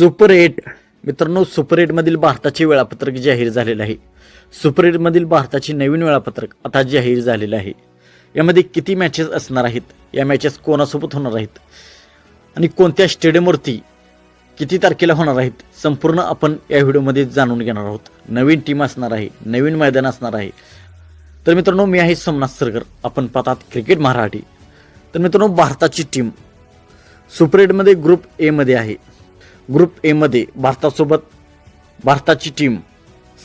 Super eight मित्रांनो super एटमधील भारताचे वेळापत्रक जाहीर झालेलं आहे. सुपर एटमधील भारताचे नवीन वेळापत्रक आता जाहीर झालेलं आहे. यामध्ये किती मॅचेस असणार आहेत? या मॅचेस कोणासोबत होणार आहेत? आणि कोणत्या स्टेडियमवरती किती तारखेला होणार आहेत? संपूर्ण आपण या व्हिडिओमध्ये जाणून घेणार आहोत. नवीन टीम असणार आहे नवीन मैदान असणार आहे. तर मित्रांनो मी आहे सोमनाथ सरगर. आपण पाहतात क्रिकेट मराठी. तर मित्रांनो भारताची टीम सुपर एटमध्ये ग्रुप एमध्ये आहे. ग्रुप एमध्ये भारतासोबत भारताची team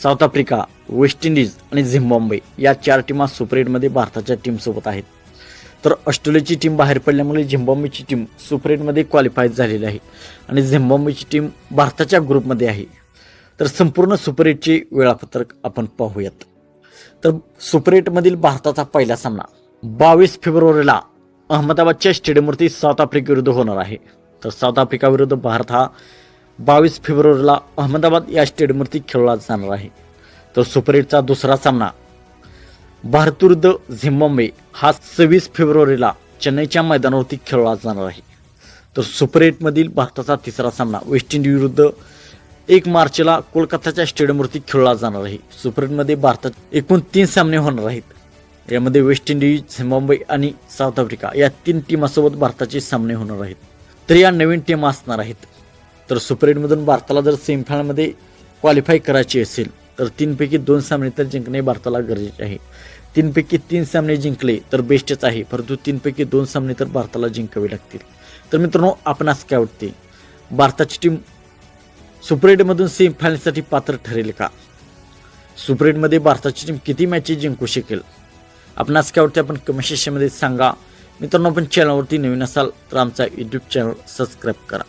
South Africa West Indies आणि झिम्बाब्वे या चार टीमा सुपर एटमध्ये भारताच्या टीमसोबत आहेत. तर ऑस्ट्रेलियाची टीम बाहेर पडल्यामुळे झिम्बाब्वेची टीम सुपर एटमध्ये क्वालिफाय झालेली आहे आणि झिम्बाब्वेची टीम भारताच्या ग्रुपमध्ये आहे. तर संपूर्ण सुपर एटचे वेळापत्रक आपण पाहूयात. तर सुपर एटमधील भारताचा पहिला सामना बावीस फेब्रुवारीला अहमदाबादच्या स्टेडियमवरती साऊथ आफ्रिकेविरुद्ध होणार आहे. तर साऊथ आफ्रिका विरुद्ध भारत हा बावीस फेब्रुवारीला अहमदाबाद या स्टेडियमवरती खेळला जाणार आहे. तर सुपर एटचा दुसरा सामना भारत विरुद्ध झिम्बाब्वे हा सव्वीस फेब्रुवारीला चेन्नईच्या मैदानावरती खेळला जाणार आहे. तर सुपर एटमधील भारताचा तिसरा सामना वेस्ट इंडिज विरुद्ध एक मार्चला कोलकाताच्या स्टेडियमवरती खेळला जाणार आहे. सुपर एटमध्ये भारतात एकूण तीन सामने होणार आहेत. यामध्ये वेस्ट इंडिज झिम्बाब्वे आणि साऊथ आफ्रिका या तीन टीमासोबत भारताचे सामने होणार आहेत. तर या नवीन टीम असणार आहेत. तर सुपर एटमधून भारताला जर सेमीफायनलमध्ये क्वालिफाय करायची असेल तर तीनपैकी दोन सामने तर जिंकणे भारताला गरजेचे आहे. तीनपैकी तीन सामने जिंकले तर बेस्टच आहे परंतु तीनपैकी दोन सामने तर भारताला जिंकावे लागतील. तर मित्रांनो आपणास काय वाटते? भारताची टीम सुपर एटमधून सेमीफायनलसाठी पात्र ठरेल का? सुपर एटमध्ये भारताची टीम किती मॅचेस जिंकू शकेल? आपणास काय वाटते? आपण कमेंट सेक्शनमध्ये सांगा. मित्रांनो आपण चॅनलवरती नवीन असाल तर आमचा यूट्यूब चॅनल सबस्क्राईब करा.